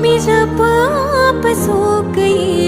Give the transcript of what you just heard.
स्वामी स्वामी जप आप सो गई